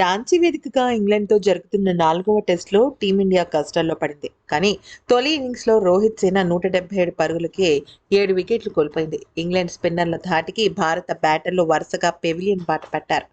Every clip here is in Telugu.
రాంచీ వేదికగా ఇంగ్లాండ్తో జరుగుతున్న నాలుగవ టెస్ట్లో టీమిండియా కష్టాల్లో పడింది. కానీ తొలి ఇన్నింగ్స్లో రోహిత్ సేన నూట డెబ్బై ఏడు పరుగులకే ఏడు వికెట్లు కోల్పోయింది. ఇంగ్లాండ్ స్పిన్నర్ల ధాటికి భారత బ్యాటర్లు వరుసగా పెవిలియన్ బాట పట్టారు.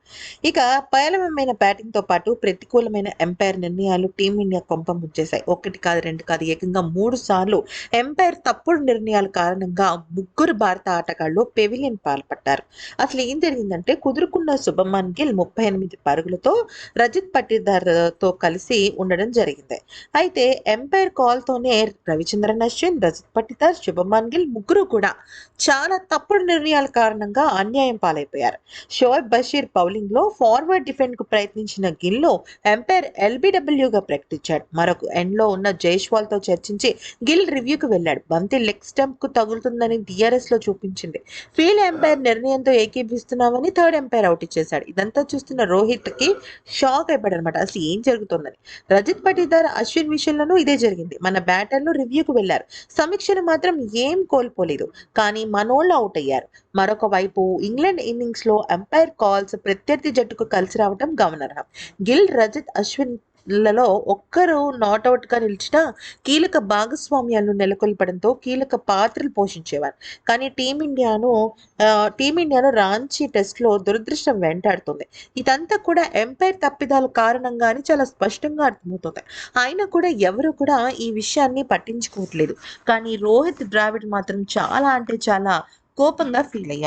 ఇక పేలవమైన బ్యాటింగ్తో పాటు ప్రతికూలమైన ఎంపైర్ నిర్ణయాలు టీమిండియా కొంప ముంచేశాయి. ఒకటి కాదు రెండు కాదు ఏకంగా మూడు సార్లు ఎంపైర్ తప్పుడు నిర్ణయాల కారణంగా ముగ్గురు భారత ఆటగాళ్ళు పెవిలియన్ పాల్పట్టారు. అసలు ఏం జరిగిందంటే కుదురుకున్న శుభమాన్ గిల్ ముప్పై ఎనిమిది పరుగులతో రజిత్ పట్టిదార్తో కలిసి ఉండడం జరిగింది. అయితే ఎంపైర్ కాల్తోనే రవిచంద్రన్ అశ్విన్ రజిత్ పట్టిదార్ శుభమాన్ గిల్ ముగ్గురు కూడా చాలా తప్పుడు నిర్ణయాల కారణంగా అన్యాయం పాలైపోయారు. షోయబ్ బషీర్ బౌలింగ్లో ఫార్వర్డ్ డిఫెండ్కు ప్రయత్నించిన గిల్ను ఎంపైర్ ఎల్బిడబ్ల్యూగా ప్రకటించాడు. మరొక ఎండ్లో ఉన్న జైష్వాల్తో చర్చించి గిల్ రివ్యూకి వెళ్ళాడు. బంతి లెగ్ స్టంప్కు తగులుతుందని డిఆర్ఎస్లో చూపించింది. ఫీల్డ్ ఎంపైర్ నిర్ణయంతో ఏకీభిస్తున్నామని థర్డ్ ఎంపైర్ అవుట్ ఇచ్చేశాడు. ఇదంతా చూస్తున్న రోహిత్కి షాక్ అయిపోయాడు అనమాట అసలు ఏం జరుగుతుందని. రజిత్ పటీదార్ అశ్విన్ విషయంలోనూ ఇదే జరిగింది. మన బ్యాటర్లు రివ్యూకు వెళ్ళారు సమీక్షలు మాత్రం ఏం కోల్పోలేదు. కానీ మనోళ్ళు అవుట్ అయ్యారు. మరొక వైపు ఇంగ్లాండ్ ఇన్నింగ్స్లో ఎంపైర్ కాల్స్ ప్రత్యర్థి జట్టుకు కలిసి రావడం గమనార్హం. గిల్ రజిత్ అశ్విన్ లలో ఒక్కరు నాట్అవుట్గా నిలిచిన కీలక భాగస్వామ్యాలను నెలకొల్పడంతో కీలక పాత్రలు పోషించేవారు. కానీ టీమిండియాను టీమిండియాను రాంచీ టెస్ట్లో దురదృష్టం వెంటాడుతుంది. ఇదంతా కూడా ఎంపైర్ తప్పిదాల కారణంగానే చాలా స్పష్టంగా అర్థమవుతుంది. అయినా కూడా ఎవరు కూడా ఈ విషయాన్ని పట్టించుకోవట్లేదు. కానీ రోహిత్ ద్రావిడ్ మాత్రం చాలా అంటే చాలా కోపంగా ఫీల్ అయ్యారు.